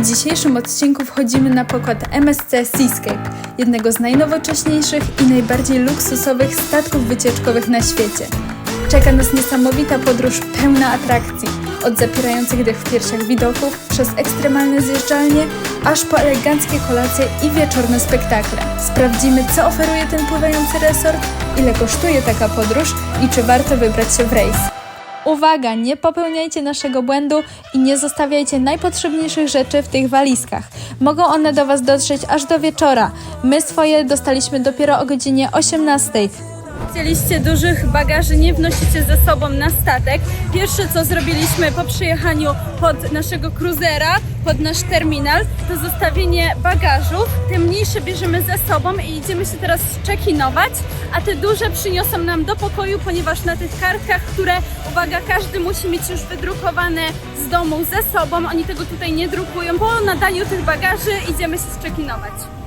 W dzisiejszym odcinku wchodzimy na pokład MSC Seascape, jednego z najnowocześniejszych i najbardziej luksusowych statków wycieczkowych na świecie. Czeka nas niesamowita podróż pełna atrakcji, od zapierających dech w piersiach widoków, przez ekstremalne zjeżdżalnie, aż po eleganckie kolacje i wieczorne spektakle. Sprawdzimy, co oferuje ten pływający resort, ile kosztuje taka podróż i czy warto wybrać się w rejs. Uwaga, nie popełniajcie naszego błędu i nie zostawiajcie najpotrzebniejszych rzeczy w tych walizkach. Mogą one do Was dotrzeć aż do wieczora. My swoje dostaliśmy dopiero o godzinie 18. Chcieliście dużych bagaży, nie wnosicie ze sobą na statek. Pierwsze co zrobiliśmy po przyjechaniu pod naszego kruzera, pod nasz terminal, to zostawienie bagażu. Te mniejsze bierzemy ze sobą i idziemy się teraz check-inować, a te duże przyniosą nam do pokoju, ponieważ na tych kartkach, które, uwaga, każdy musi mieć już wydrukowane z domu ze sobą, oni tego tutaj nie drukują. Po nadaniu tych bagaży idziemy się check-inować.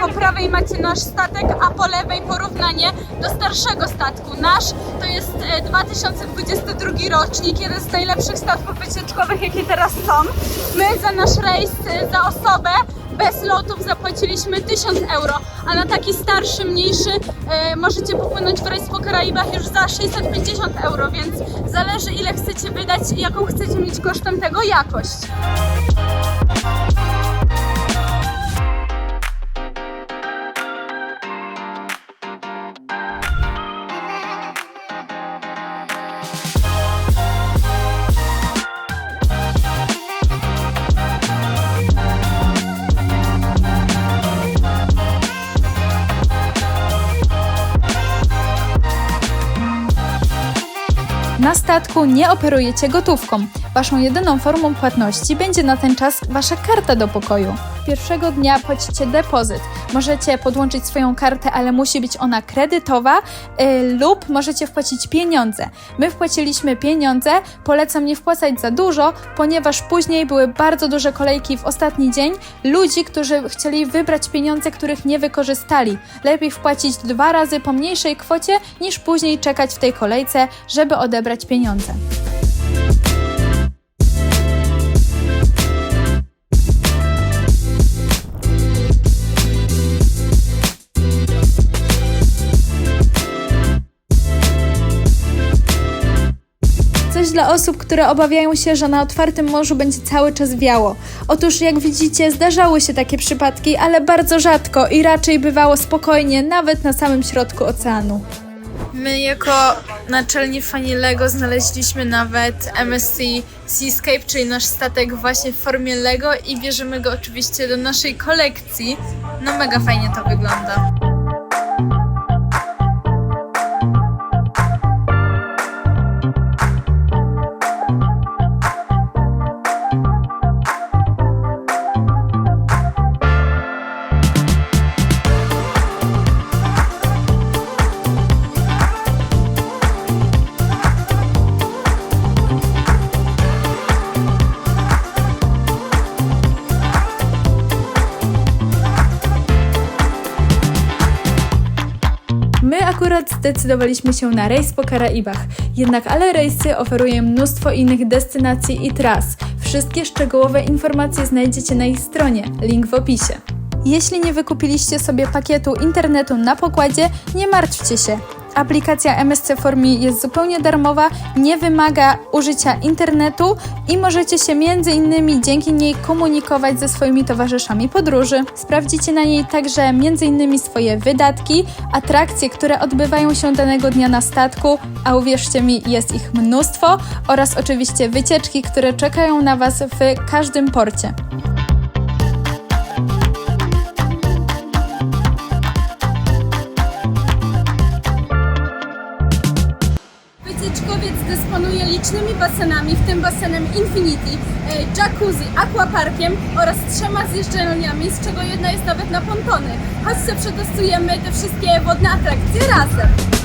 Po prawej macie nasz statek, a po lewej porównanie do starszego statku. Nasz to jest e, 2022 rocznik, jeden z najlepszych statków wycieczkowych, jakie teraz są. My za nasz rejs, e, za osobę bez lotów zapłaciliśmy 1000 euro, a na taki starszy, mniejszy e, możecie popłynąć w rejs po Karaibach już za 650 euro, więc zależy ile chcecie wydać i jaką chcecie mieć kosztem tego jakość. Nie operujecie gotówką. Waszą jedyną formą płatności będzie na ten czas wasza karta do pokoju. Pierwszego dnia płacicie depozyt. Możecie podłączyć swoją kartę, ale musi być ona kredytowa yy, lub możecie wpłacić pieniądze. My wpłaciliśmy pieniądze, polecam nie wpłacać za dużo, ponieważ później były bardzo duże kolejki w ostatni dzień ludzi, którzy chcieli wybrać pieniądze, których nie wykorzystali. Lepiej wpłacić dwa razy po mniejszej kwocie, niż później czekać w tej kolejce, żeby odebrać pieniądze. Dla osób, które obawiają się, że na otwartym morzu będzie cały czas wiało. Otóż, jak widzicie, zdarzały się takie przypadki, ale bardzo rzadko i raczej bywało spokojnie, nawet na samym środku oceanu. My jako naczelni fani Lego znaleźliśmy nawet MSC Seascape, czyli nasz statek właśnie w formie Lego i bierzemy go oczywiście do naszej kolekcji. No mega fajnie to wygląda. Zdecydowaliśmy się na rejs po Karaibach, jednak ale rejsy oferują mnóstwo innych destynacji i tras. Wszystkie szczegółowe informacje znajdziecie na ich stronie, link w opisie. Jeśli nie wykupiliście sobie pakietu internetu na pokładzie, nie martwcie się. Aplikacja MSC Formi jest zupełnie darmowa, nie wymaga użycia internetu i możecie się między innymi dzięki niej komunikować ze swoimi towarzyszami podróży. Sprawdzicie na niej także między innymi swoje wydatki, atrakcje, które odbywają się danego dnia na statku, a uwierzcie mi, jest ich mnóstwo, oraz oczywiście wycieczki, które czekają na Was w każdym porcie. Licznymi basenami, w tym basenem Infinity, e, jacuzzi, aquaparkiem oraz trzema zjeżdżalniami, z czego jedna jest nawet na pontony. Chodźcie, przetestujemy te wszystkie wodne atrakcje razem.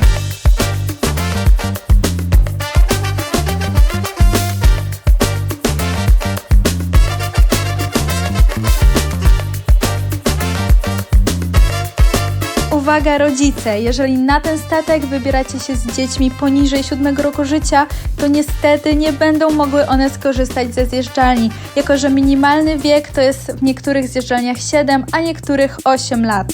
Uwaga rodzice, jeżeli na ten statek wybieracie się z dziećmi poniżej 7 roku życia, to niestety nie będą mogły one skorzystać ze zjeżdżalni, jako że minimalny wiek to jest w niektórych zjeżdżalniach 7, a niektórych 8 lat.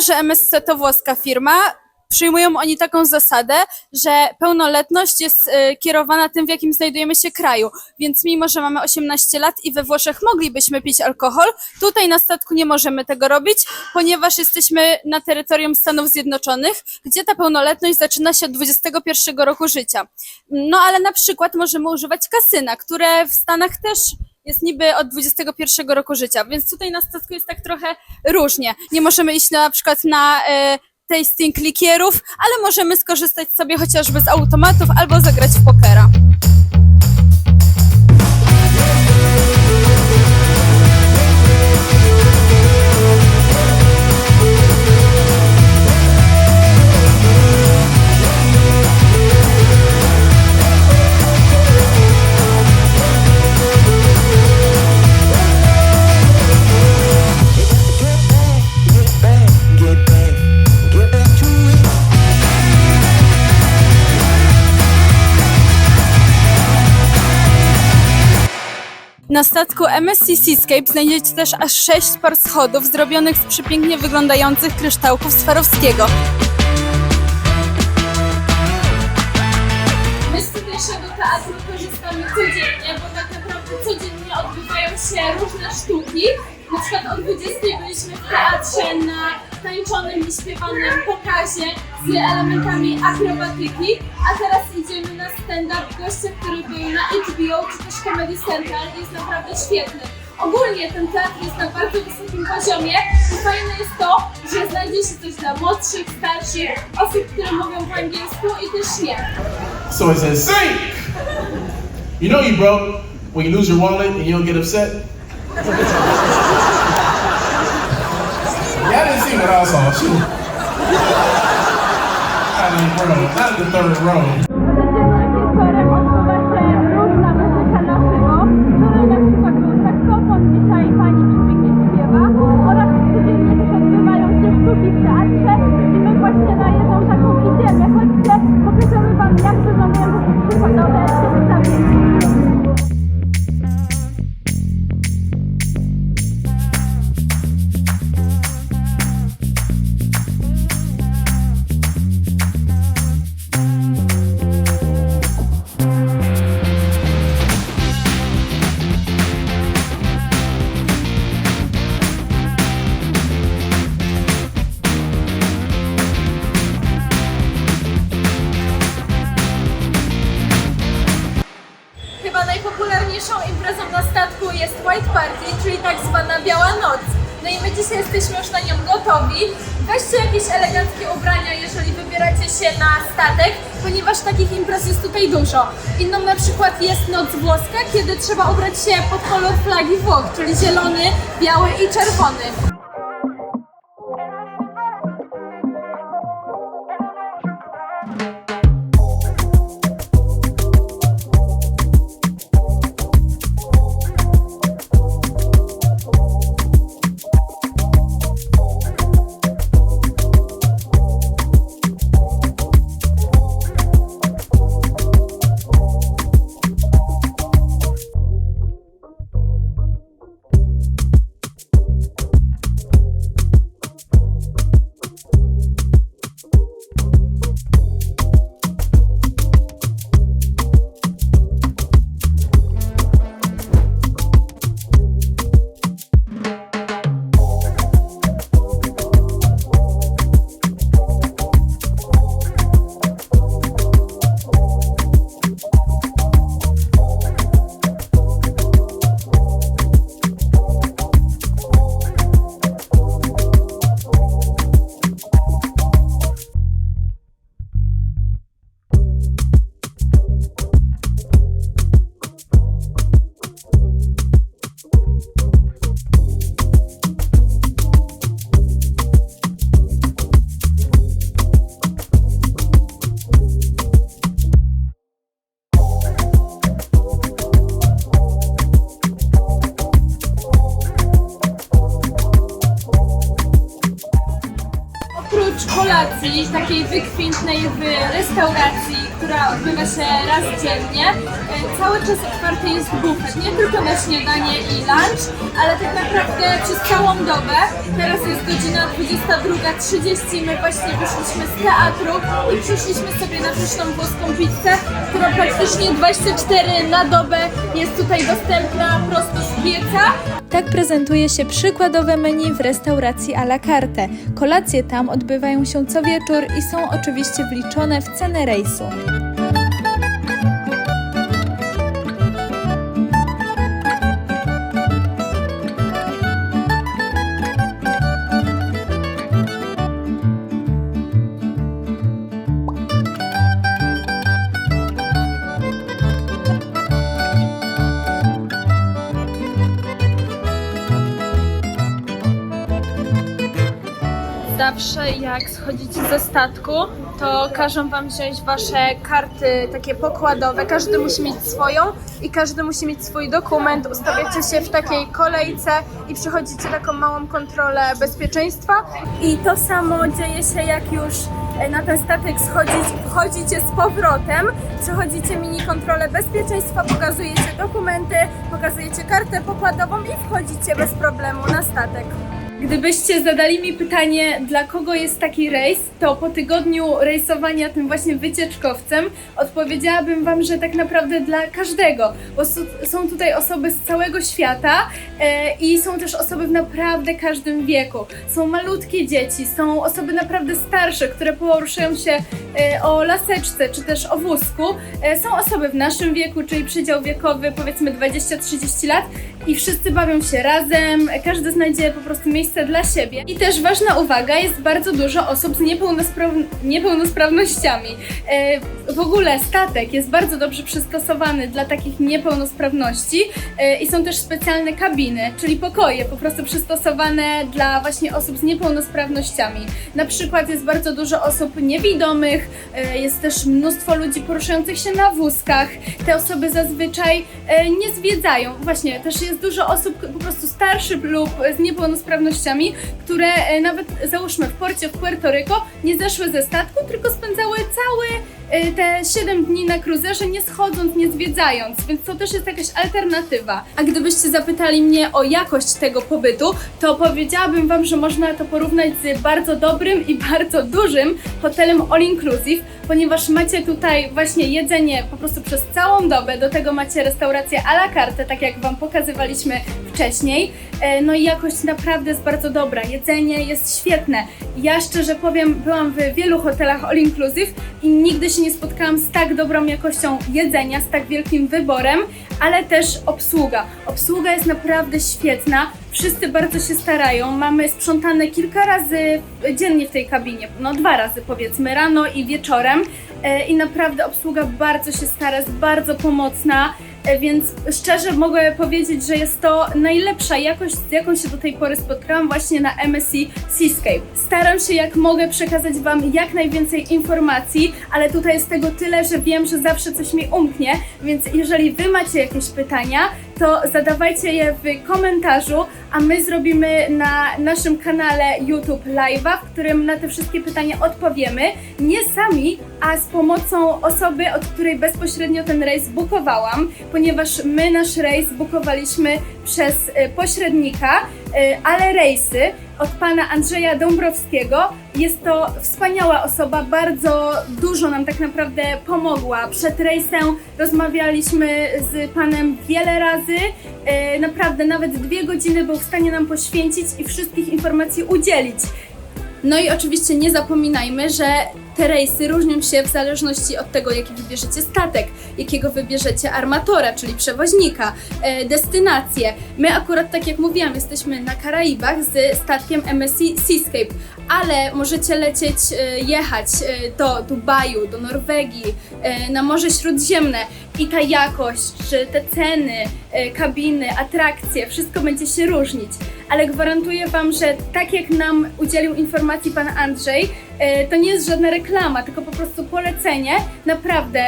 Że MSC to włoska firma, przyjmują oni taką zasadę, że pełnoletność jest y, kierowana tym, w jakim znajdujemy się kraju. Więc mimo, że mamy 18 lat i we Włoszech moglibyśmy pić alkohol, tutaj na statku nie możemy tego robić, ponieważ jesteśmy na terytorium Stanów Zjednoczonych, gdzie ta pełnoletność zaczyna się od 21 roku życia. No ale na przykład możemy używać kasyna, które w Stanach też jest niby od 21 roku życia, więc tutaj na statku jest tak trochę różnie. Nie możemy iść na przykład na e, tasting likierów, ale możemy skorzystać sobie chociażby z automatów albo zagrać w pokera. Na statku MSC Seascape znajdziecie też aż 6 par schodów zrobionych z przepięknie wyglądających kryształków Swarowskiego. My z tutejszego teatru korzystamy codziennie, bo tak naprawdę codziennie odbywają się różne sztuki. Na przykład o 20 byliśmy w teatrze na tańczonym i śpiewanym pokazie z elementami akrobatyki, a teraz idziemy na stand-up gościa, który był na HBO czy też Comedy Central i jest naprawdę świetny. Ogólnie ten teatr jest na bardzo wysokim poziomie i fajne jest to, że znajdzie się coś dla młodszych, starszych, osób, które mówią po angielsku i też nie. So it says, sing! You know you broke when you lose your wallet and you don't get upset? Y'all see what I saw, shoot. I mean, bro, not the third row. Weźcie jakieś eleganckie ubrania, jeżeli wybieracie się na statek, ponieważ takich imprez jest tutaj dużo. Inną na przykład jest Noc Włoska, kiedy trzeba ubrać się pod kolor flagi Włoch, czyli zielony, biały i czerwony. Takiej wykwintnej w restauracji, która odbywa się raz dziennie. E, Cały czas otwarty jest bufet, nie tylko na śniadanie i lunch, ale tak naprawdę przez całą dobę. Teraz jest godzina 22.30, my właśnie wyszliśmy z teatru i przyszliśmy sobie na pyszną włoską pizzę, która praktycznie 24 na dobę jest tutaj dostępna prosto z pieca. Tak prezentuje się przykładowe menu w restauracji à la carte. Kolacje tam odbywają się co wieczór i są oczywiście wliczone w cenę rejsu. Zawsze jak schodzicie ze statku, to każą wam wziąć wasze karty takie pokładowe. Każdy musi mieć swoją i każdy musi mieć swój dokument. Ustawiacie się w takiej kolejce i przechodzicie taką małą kontrolę bezpieczeństwa. I to samo dzieje się jak już e, na ten statek schodzić, wchodzicie z powrotem, przechodzicie mini kontrolę bezpieczeństwa, pokazujecie dokumenty, pokazujecie kartę pokładową i wchodzicie bez problemu na statek. Gdybyście zadali mi pytanie, dla kogo jest taki rejs, to po tygodniu rejsowania tym właśnie wycieczkowcem odpowiedziałabym Wam, że tak naprawdę dla każdego, bo są tutaj osoby z całego świata e, i są też osoby w naprawdę każdym wieku. Są malutkie dzieci, są osoby naprawdę starsze, które poruszają się e, o laseczce czy też o wózku. E, są osoby w naszym wieku, czyli przedział wiekowy powiedzmy 20-30 lat i wszyscy bawią się razem, każdy znajdzie po prostu miejsce dla siebie. I też ważna uwaga, jest bardzo dużo osób z niepełnospraw- niepełnosprawnościami. E, w ogóle statek jest bardzo dobrze przystosowany dla takich niepełnosprawności e, i są też specjalne kabiny, czyli pokoje po prostu przystosowane dla właśnie osób z niepełnosprawnościami. Na przykład jest bardzo dużo osób niewidomych, e, jest też mnóstwo ludzi poruszających się na wózkach. Te osoby zazwyczaj e, nie zwiedzają. Właśnie, też jest dużo osób po prostu starszych lub z niepełnosprawnościami, które e, nawet załóżmy w porcie w Puerto Rico nie zeszły ze statku, tylko spędzały cały te 7 dni na kruzerze, nie schodząc, nie zwiedzając, więc to też jest jakaś alternatywa. A gdybyście zapytali mnie o jakość tego pobytu, to powiedziałabym Wam, że można to porównać z bardzo dobrym i bardzo dużym hotelem all inclusive, ponieważ macie tutaj właśnie jedzenie po prostu przez całą dobę, do tego macie restaurację à la carte, tak jak Wam pokazywaliśmy wcześniej. E, No i jakość naprawdę jest bardzo dobra, jedzenie jest świetne. Ja szczerze powiem, byłam w wielu hotelach all inclusive i nigdy się nie spotkałam z tak dobrą jakością jedzenia, z tak wielkim wyborem, ale też obsługa. Obsługa jest naprawdę świetna. Wszyscy bardzo się starają. Mamy sprzątane kilka razy dziennie w tej kabinie, no dwa razy powiedzmy, rano i wieczorem. E, I naprawdę obsługa bardzo się stara, jest bardzo pomocna. E, Więc szczerze mogę powiedzieć, że jest to najlepsza jakość, z jaką się do tej pory spotkałam właśnie na MSC Seascape. Staram się jak mogę przekazać Wam jak najwięcej informacji, ale tutaj jest tego tyle, że wiem, że zawsze coś mi umknie, więc jeżeli Wy macie jakieś pytania, to zadawajcie je w komentarzu, a my zrobimy na naszym kanale YouTube live'a, w którym na te wszystkie pytania odpowiemy. Nie sami, a z pomocą osoby, od której bezpośrednio ten rejs bukowałam, ponieważ my nasz rejs bukowaliśmy przez e, pośrednika, e, ale rejsy od pana Andrzeja Dąbrowskiego. Jest to wspaniała osoba, bardzo dużo nam tak naprawdę pomogła. Przed rejsem rozmawialiśmy z panem wiele razy. E, Naprawdę nawet dwie godziny był w stanie nam poświęcić i wszystkich informacji udzielić. No i oczywiście nie zapominajmy, że te rejsy różnią się w zależności od tego, jaki wybierzecie statek, jakiego wybierzecie armatora, czyli przewoźnika, e, destynację. My akurat, tak jak mówiłam, jesteśmy na Karaibach z statkiem MSC Seascape, ale możecie lecieć, e, jechać e, do Dubaju, do Norwegii, na Morze Śródziemne i ta jakość, czy te ceny, kabiny, atrakcje, wszystko będzie się różnić. Ale gwarantuję Wam, że tak jak nam udzielił informacji Pan Andrzej, e, to nie jest żadna reklama, tylko po prostu polecenie. Naprawdę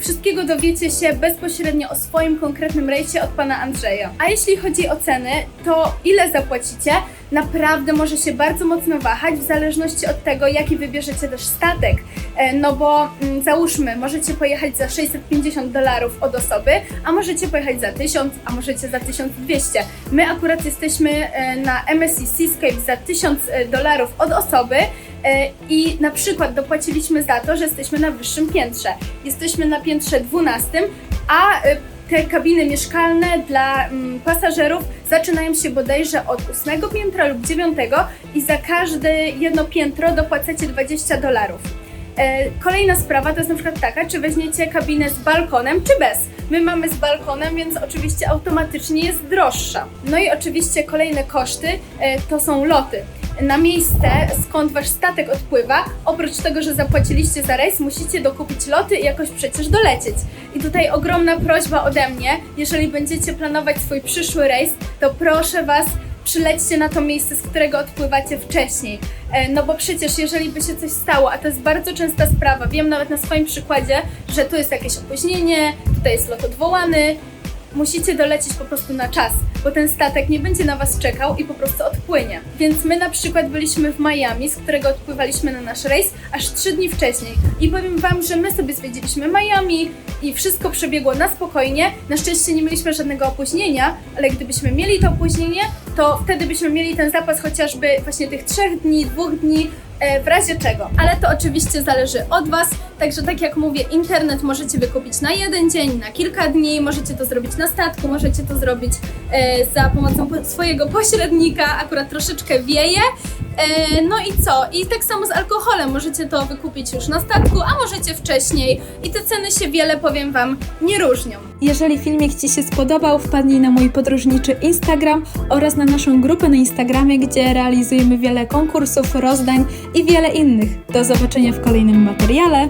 Wszystkiego dowiecie się bezpośrednio o swoim konkretnym rejsie od pana Andrzeja. A jeśli chodzi o ceny, to ile zapłacicie, naprawdę może się bardzo mocno wahać w zależności od tego, jaki wybierzecie też statek. E, No bo mm, załóżmy, możecie pojechać za 650 dolarów od osoby, a możecie pojechać za 1000, a możecie za 1200. My akurat jesteśmy e, na MSC Seascape za 1000 dolarów od osoby e, i na przykład dopłaciliśmy za to, że jesteśmy na wyższym piętrze. Jesteśmy na piętrze 12, a e, te kabiny mieszkalne dla mm, pasażerów zaczynają się bodajże od 8 piętra lub 9 i za każde jedno piętro dopłacacie 20 dolarów. E, Kolejna sprawa to jest na przykład taka, czy weźmiecie kabinę z balkonem, czy bez. My mamy z balkonem, więc oczywiście automatycznie jest droższa. No i oczywiście kolejne koszty e, to są loty. Na miejsce, skąd wasz statek odpływa, oprócz tego, że zapłaciliście za rejs, musicie dokupić loty i jakoś przecież dolecieć. I tutaj ogromna prośba ode mnie, jeżeli będziecie planować swój przyszły rejs, to proszę was, przylećcie na to miejsce, z którego odpływacie wcześniej. E, No bo przecież jeżeli by się coś stało, a to jest bardzo częsta sprawa, wiem nawet na swoim przykładzie, że tu jest jakieś opóźnienie, tutaj jest lot odwołany, musicie dolecieć po prostu na czas, bo ten statek nie będzie na Was czekał i po prostu odpłynie. Więc my na przykład byliśmy w Miami, z którego odpływaliśmy na nasz rejs aż 3 dni wcześniej. I powiem Wam, że my sobie zwiedziliśmy Miami i wszystko przebiegło na spokojnie. Na szczęście nie mieliśmy żadnego opóźnienia, ale gdybyśmy mieli to opóźnienie, to wtedy byśmy mieli ten zapas chociażby właśnie tych trzech dni, dwóch dni, w razie czego. Ale to oczywiście zależy od Was, także tak jak mówię, internet możecie wykupić na jeden dzień, na kilka dni, możecie to zrobić na statku, możecie to zrobić e, za pomocą po- swojego pośrednika, akurat troszeczkę wieje. E, no i co? I tak samo z alkoholem, możecie to wykupić już na statku, a możecie wcześniej i te ceny się wiele, powiem Wam, nie różnią. Jeżeli filmik Ci się spodobał, wpadnij na mój podróżniczy Instagram oraz na naszą grupę na Instagramie, gdzie realizujemy wiele konkursów, rozdań i wiele innych. Do zobaczenia w kolejnym materiale.